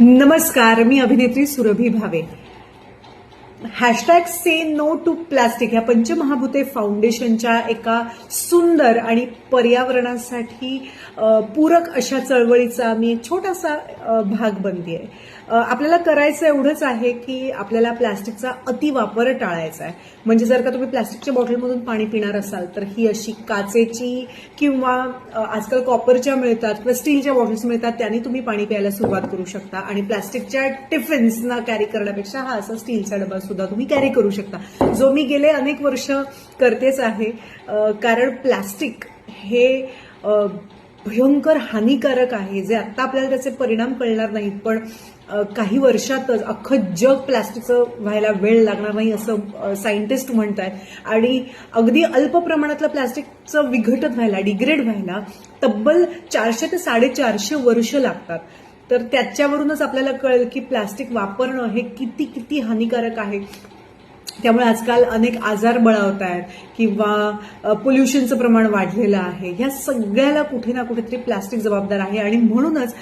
नमस्कार मी अभिनेत्री Surabhi Bhave. Hashtag say no to plastic ह्या पंचमहाभूते फाउंडेशनच्या एका सुंदर आणि पर्यावरणासाठी पूरक अशा चळवळीचा मी एक छोटासा भाग बनते आपल्याला करायचं एवढंच आहे की आपल्याला प्लास्टिकचा अतिवापर टाळायचा आहे. म्हणजे जर का तुम्ही प्लास्टिकच्या बॉटलमधून पाणी पिणार असाल तर ही अशी काचेची किंवा आजकाल कॉपरच्या मिळतात किंवा स्टीलच्या बॉटल्स मिळतात त्यांनी तुम्ही पाणी प्यायला सुरुवात करू शकता. आणि प्लास्टिकच्या टिफिन्सना कॅरी करण्यापेक्षा हा असा स्टीलचा डबा सुद्धा तुम्ही कॅरी करू शकता. जो मी गेले अनेक वर्ष करतेच आहे कारण प्लास्टिक हे भयंकर हानिकारक आहे जे आता आपल्याला त्याचे परिणाम कळणार नाहीत पण काही वर्षातच अख्खं जग प्लास्टिकचं व्हायला वेळ लागणार नाही असं सायंटिस्ट म्हणत आहेत आणि अगदी अल्प प्रमाणातलं प्लास्टिकचं विघटन व्हायला डिग्रेड व्हायला तब्बल चारशे ते साडेचारशे वर्ष लागतात. तर त्याच्यावरूनच आपल्याला कळेल की प्लास्टिक वापरणं हे किती किती हानिकारक आहे. त्यामुळे आजकाल अनेक आजार बळावत आहेत किंवा पोल्युशनचं प्रमाण वाढलेलं आहे. ह्या सगळ्याला कुठे ना कुठेतरी प्लास्टिक जबाबदार आहे आणि म्हणूनच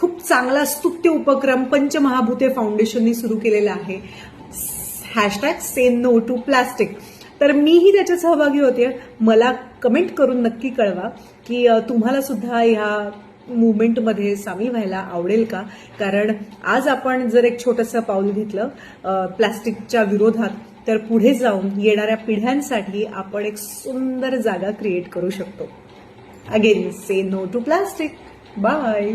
खूप चांगला स्तुत्य उपक्रम पंचमहाभूते फाउंडेशननी सुरू केलेला आहे. Hashtag say no to plastic. तर मीही त्याच्यात सहभागी होते. मला कमेंट करून नक्की कळवा की तुम्हाला सुद्धा ह्या मुवमेंटमध्ये सामील व्हायला आवडेल का? कारण आज आपण जर एक छोटंसं पाऊल घेतलं प्लास्टिकच्या विरोधात तर पुढे जाऊन येणाऱ्या पिढ्यांसाठी आपण एक सुंदर जागा क्रिएट करू शकतो. Again say no to plastic bye